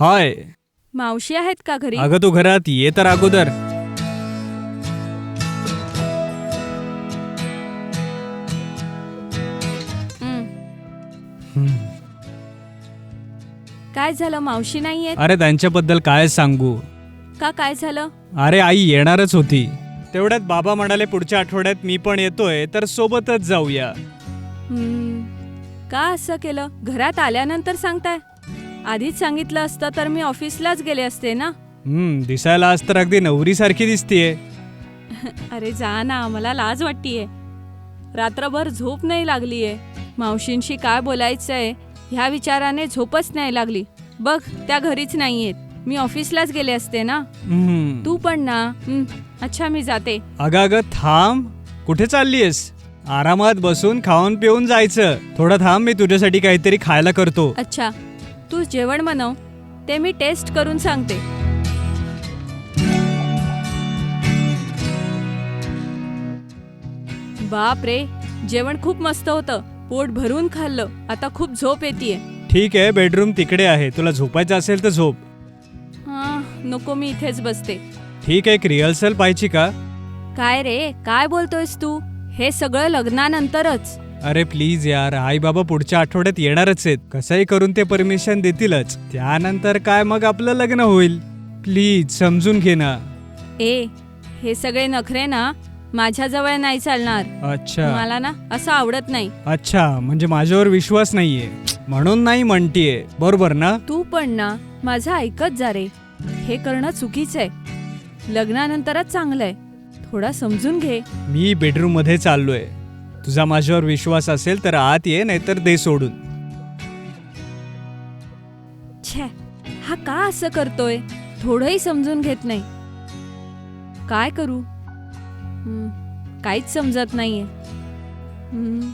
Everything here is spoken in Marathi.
हाय. मावशी आहेत का घरी? अगं तू घरात ये तर अगोदर. हं. काय झालं? मावशी नाही आहेत अरे त्यांच्याबद्दल काय सांगू? का काय झालं? अरे आई येणारच होती. तेवढ्यात बाबा म्हणाले पुढच्या आठवड्यात मी पण येतोय तर सोबतच जाऊया. हं. का असं केलं? घरात आल्यानंतर सांगताय? आधीच सांगितलं असतं तर मी ऑफिसलाच गेले असते ना? हम्म दिसायला आज तर अगदी नवरीसारखी दिसतीये. अरे जा ना मला लाज वाटतीये. रात्रभर झोप नाही लागलीये. मावशींशी काय बोलायचंय ह्या विचाराने झोपच नाही लागली. बघ त्या घरीच नाहीयेत. मी ऑफिसलाच गेले असते ना? हम्म. तू पण ना? हं, अच्छा मी जाते. अगं अगं थांब. कुठे चाललीयस? आरामात बसून खाऊन पिऊन जायचं. थोडं थांब मी तुझ्यासाठी काहीतरी खायला करतो. अच्छा. तू जेवण बनव ते मी टेस्ट करून सांगते. बाप रे जेवण खूप मस्त होतं. पोट भरून खाल्लं. आता खूप झोप येते ठीक आहे बेडरूम तिकडे आहे. तुला झोपायचं असेल तर झोप. हा नको मी इथेच बसते. ठीक आहे एक रिहर्सल पाहिजे का? काय रे काय बोलतोयस तू? हे सगळं लग्नानंतरच. अरे प्लीज यार आई बाबा पुढच्या आठवड्यात येणारच आहेत. कसंही करून ते परमिशन देतीलच. त्यानंतर काय मग आपलं लग्न होईल? प्लीज समजून घे ना. ए हे सगळे नखरे ना माझ्याजवळ नाही चालणार. अच्छा. मला ना असं आवडत नाही. अच्छा म्हणजे माझ्यावर विश्वास नाहीये. म्हणून नाही म्हणतीये. बरोबर ना? तू पण ना माझं ऐकत जा रे. हे करणं चुकीचं आहे. लग्नानंतरच चांगलंय. थोडा समजून घे. मी बेडरूममध्ये चाललोय. तुझा माझ्यावर विश्वास असेल तर आत ये नाहीतर दे सोडून. छे हा का असं करतोय? थोडंही समजून घेत नाही. काय करू? काहीच समजत नाहीये. हं.